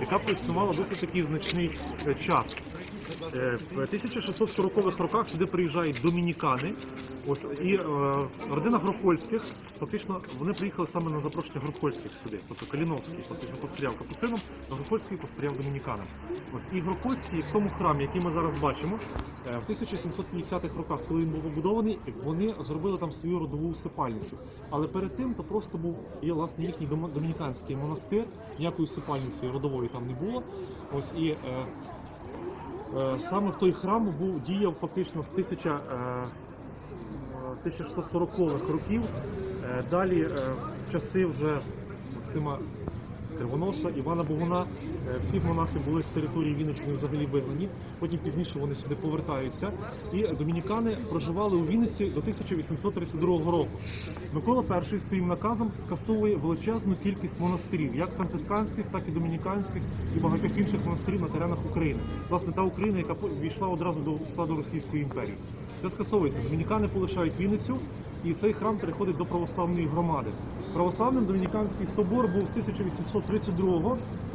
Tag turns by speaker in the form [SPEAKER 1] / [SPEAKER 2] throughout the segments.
[SPEAKER 1] яка проіснувала досить такий значний е, час. Е, В 1640-х роках сюди приїжджають домінікани. Ось і е, родина Грохольських, фактично, вони приїхали саме на запрошення Грохольських сюди. Тобто Каліновський фактично посприяв капуцинам, а Грохольський посприяв домініканам. Ось і Грохольський в тому храмі, який ми зараз бачимо, е, в 1750-х роках, коли він був побудований, вони зробили там свою родову усипальницю. Але перед тим то просто був є власне їхній домініканський монастир, ніякої усипальниці родової там не було. Ось і Е, Саме той храм був діяв фактично з 1000, е, 1640-х років. Е, Далі е, в часи вже Максима Кривоноса, Івана Богуна, е, всі монахи були з території Вінниччини взагалі вигнані. Потім пізніше вони сюди повертаються. І домінікани проживали у Вінниці до 1832 року. Микола І своїм наказом скасовує величезну кількість монастирів, як францисканських, так і домініканських і багатьох інших монастирів на теренах України. Власне, та Україна, яка війшла одразу до складу Російської імперії. Це скасовується. Домінікани полишають Вінницю, і цей храм переходить до православної громади. Православним домініканський собор був з 1832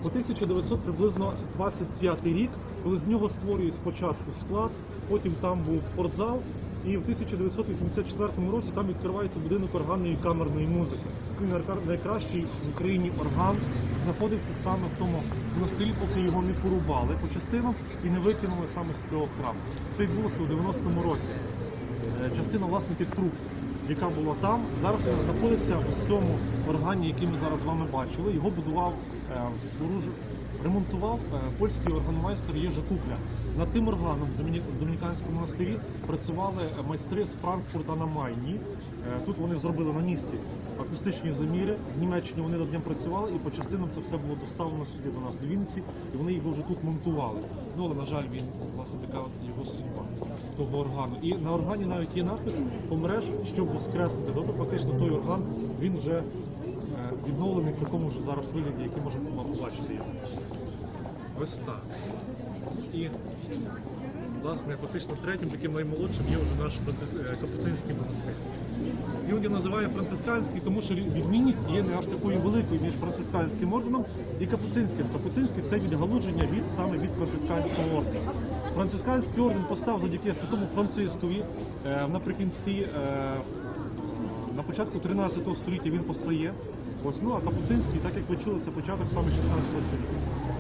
[SPEAKER 1] по 1900 приблизно 25 рік, коли з нього створюють спочатку склад, потім там був спортзал. І в 1984 році там відкривається будинок органної камерної музики. Він найкращий в Україні орган знаходився саме в тому монастирі, поки його не порубали по частинам і не викинули саме з цього храму. Це відбулося у 90-му році. Е, Частина власне тих труб, яка була там, зараз вона знаходиться в цьому органі, який ми зараз з вами бачили. Його будував е, споруж... ремонтував е, польський органмайстер Єжа Кукля. Над тим органом в Домініканському монастирі працювали майстри з Франкфурта на Майні. Е, Тут вони зробили на місці акустичні заміри. В Німеччині вони над ним працювали, і по частинам це все було доставлено сюди до нас до Вінниці, і вони його вже тут монтували. Ну але на жаль, він власне така його судьба того органу. І на органі навіть є напис помреш, щоб воскреснути. Тобто фактично той орган він вже відновлений в такому вже зараз вигляді, який можна побачити його. Ось так. І власне фактично третім, таким наймолодшим є вже наш францис... е, капуцинський монастир. Його називає францисканський, тому що відмінність є не аж такою великою між францисканським орденом і капуцинським. Капуцинський це відгалудження від саме від францисканського ордену. Францисканський орден постав завдяки святому Францискові е, наприкінці. На початку 13 століття він постає. Ось, ну а Капуцинський, так як ви чули, це початок саме 16 століття.